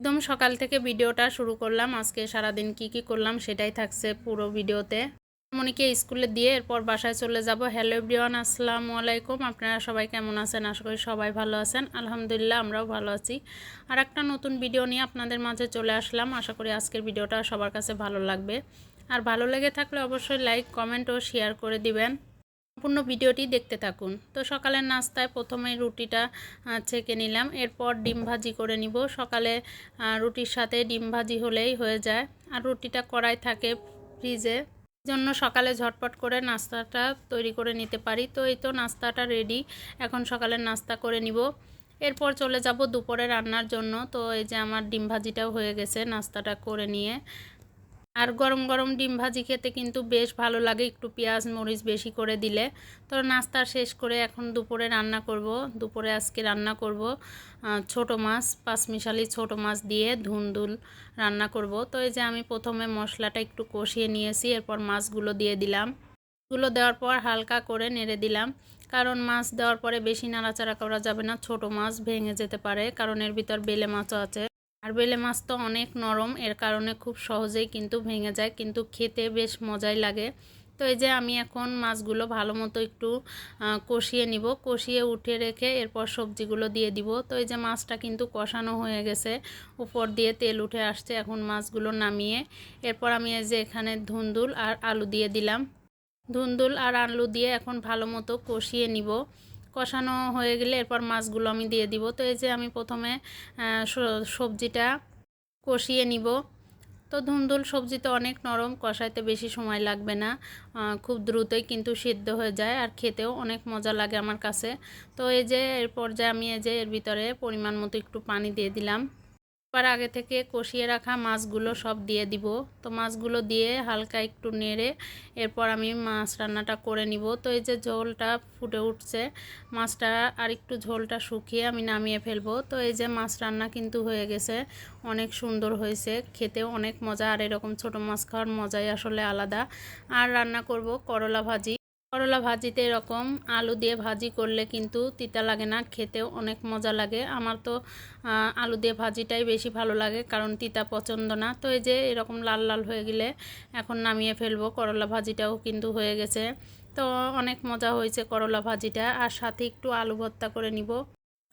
একদম সকাল থেকে ভিডিওটা শুরু করলাম। আজকে সারাদিন কি কি করলাম সেটাই থাকছে পুরো ভিডিওতে। মনিকে স্কুলে দিয়ে এরপর বাসায় চলে যাব। হ্যালো এভরিওয়ান, আসসালামু আলাইকুম। আপনারা সবাই কেমন আছেন? আশা করি সবাই ভালো আছেন। আলহামদুলিল্লাহ, আমরাও ভালো আছি। আর একটা নতুন ভিডিও নিয়ে আপনাদের মাঝে চলে আসলাম। আশা করি আজকের ভিডিওটা সবার কাছে ভালো লাগবে। আর ভালো লেগে থাকলে অবশ্যই লাইক, কমেন্ট ও শেয়ার করে দিবেন। সম্পূর্ণ ভিডিওটি দেখতে থাকুন। তো সকালের নাস্তায় প্রথমে রুটিটা ছেঁকে নিলাম। এরপর ডিম ভাজি করে নিব। সকালে রুটির সাথে ডিম ভাজি হলেই হয়ে যায়। আর রুটিটা কড়াই থাকে ফ্রিজে। জন্য সকালে ঝটপট করে নাস্তাটা তৈরি করে নিতে পারি। তো এই তো নাস্তাটা রেডি। এখন সকালের নাস্তা করে নিব। এরপর চলে যাব দুপুরে রান্নার জন্য। তো এই যে আমার ডিম ভাজিটাও হয়ে গেছে নাস্তাটা করে নিয়ে। আর গরম গরম ডিম ভাজি খেতে কিন্তু বেশ ভালো লাগে। একটু পেঁয়াজ মরিচ বেশি করে দিলে। তো নাস্তা শেষ করে এখন দুপুরে রান্না করব। দুপুরে আজকে রান্না করব ছোট মাছ পাঁচমিশালি ছোট মাছ দিয়ে ধুন্দুল রান্না করব। তো এই যে আমি প্রথমে মশলাটা একটু কষিয়ে নিয়েছি, এরপর মাছগুলো দিয়ে দিলাম। গুলো দেওয়ার পর হালকা করে নেড়ে দিলাম। কারণ মাছ দেওয়ার পরে বেশি নাড়াচাড়া করা যাবে না, ছোট মাছ ভেঙে যেতে পারে। কারণ এর ভিতর বেলে মাছও আছে। আর বেলে মাছ তো অনেক নরম, এর কারণে খুব সহজেই কিন্তু ভেঙে যায়, কিন্তু খেতে বেশ মজাই লাগে। তো এই যে আমি এখন মাছগুলো ভালো মতো একটু কষিয়ে নিব, কষিয়ে উঠে রেখে এরপর সবজিগুলো দিয়ে দিব। তো এই যে মাছটা কিন্তু কষানো হয়ে গেছে, উপর দিয়ে তেল উঠে আসছে, এখন মাছগুলো নামিয়ে এরপর আমি এই যে এখানে ধুন্দুল আর আলু দিয়ে দিলাম। ধুন্দুল আর আলু দিয়ে এখন ভালো মতো কষিয়ে নিব। কষানো হয়ে গেলে এরপর মাছগুলো আমি দিয়ে দিব। তো এই যে আমি প্রথমে সবজিটা কষিয়ে নিব। তো ধুমধুল সবজি তো অনেক নরম, কষাইতে বেশি সময় লাগবে না। খুব দ্রুতই কিন্তু সিদ্ধ হয়ে যায় আর খেতেও অনেক মজা লাগে আমার কাছে। তো এই যে এরপর যে আমি এই যে এর ভিতরে পরিমাণ মতো একটু পানি দিয়ে দিলাম। এবার আগে থেকে কষিয়ে রাখা মাছগুলো সব দিয়ে দিব। তো মাছগুলো দিয়ে হালকা একটু নেড়ে এরপর আমি মাছ রান্নাটা করে নিব। তো এই যে ঝোলটা ফুটে উঠছে, মাছটা আর একটু ঝোলটা শুকিয়ে আমি নামিয়ে ফেলব। তো এই যে মাছ রান্না কিন্তু হয়ে গেছে, অনেক সুন্দর হয়েছে, খেতেও অনেক মজা। আর এরকম ছোট মাছ খাওয়ার মজাই আসলে আলাদা। আর রান্না করব করলা ভাজি। করলা ভাজিতে এরকম আলু দিয়ে ভাজি করলে কিন্তু তিতা লাগে না, খেতেও অনেক মজা লাগে। আমার তো আলু দিয়ে ভাজিটাই বেশি ভালো লাগে কারণ তিতা পছন্দ না। তো এই যে এরকম লাল লাল হয়ে গেলে এখন নামিয়ে ফেলব, করলা ভাজিটাও কিন্তু হয়ে গেছে। তো অনেক মজা হয়েছে করলা ভাজিটা। আর সাথে একটু আলু ভর্তা করে নিব।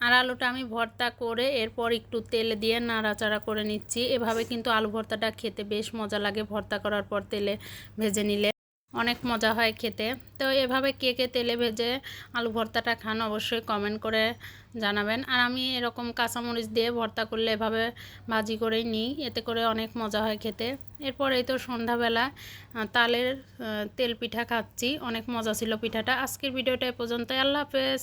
আর আলুটা আমি ভর্তা করে এরপর একটু তেল দিয়ে নাড়াচাড়া করে নিচ্ছি। এভাবে কিন্তু আলু ভর্তাটা খেতে বেশ মজা লাগে ভর্তা করার পর তেলে ভেজে নিলে। অনেক মজা হয় খেতে। তো এভাবে কে কে তেলে ভেজে আলু ভর্তাটা খান অবশ্যই কমেন্ট করে জানাবেন। আর আমি এরকম কাঁচামরিচ দিয়ে ভর্তা করলে এভাবে ভাজি করেই নিই, এতে করে অনেক মজা হয় খেতে। এরপর এই তো সন্ধ্যাবেলা তালের তেল পিঠা খাচ্ছি, অনেক মজা ছিল পিঠাটা। আজকের ভিডিওটা এ পর্যন্ত আল্লাহ হাফেজ।